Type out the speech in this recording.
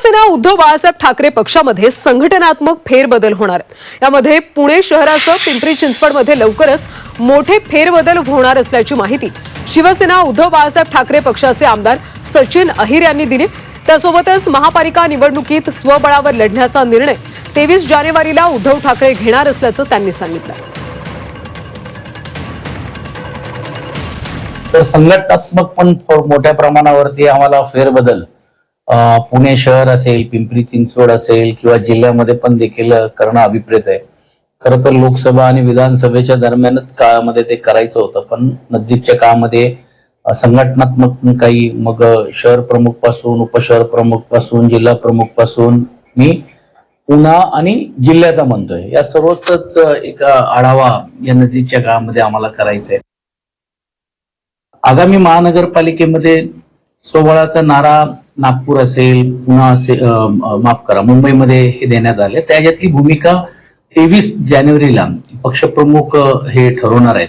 शिवसेना उद्धव बाळासाहेब ठाकरे पक्षामध्ये संघटनात्मक फेरबदल होणार. यामध्ये पुणे शहरासह पिंपरी चिंचवडमध्ये लवकरच मोठे फेरबदल होणार असल्याची माहिती शिवसेना उद्धव बाळासाहेब ठाकरे पक्षाचे आमदार सचिन अहिर यांनी दिली. त्यासोबतच महापालिका निवडणुकीत स्वबळावर लढण्याचा निर्णय तेवीस जानेवारीला उद्धव ठाकरे घेणार असल्याचं त्यांनी सांगितलं. तर संघटनात्मक पण मोठ्या प्रमाणावरती आम्हाला फेरबदल पुणे शहर असेल पिंपरी चिंचवड असेल किंवा जिल्ह्यामध्ये पण देखील करणं अभिप्रेत आहे. खरं तर लोकसभा आणि विधानसभेच्या दरम्यानच काळामध्ये ते करायचं होतं पण नजीकच्या काळामध्ये संघटनात्मक काही मग शहर प्रमुखपासून उपशहर प्रमुखपासून जिल्हा प्रमुखपासून मी पुन्हा आणि जिल्ह्याचा म्हणतोय. या सर्वच एक आढावा या नजीकच्या काळामध्ये आम्हाला करायचा आहे आगामी महानगरपालिकेमध्ये स्वबळाचा नारा नागपूर असेल पुन्हा असेल माफ करा मुंबईमध्ये हे देण्यात आले. त्याच्यातली भूमिका तेवीस जानेवारीला पक्षप्रमुख हे ठरवणार आहेत.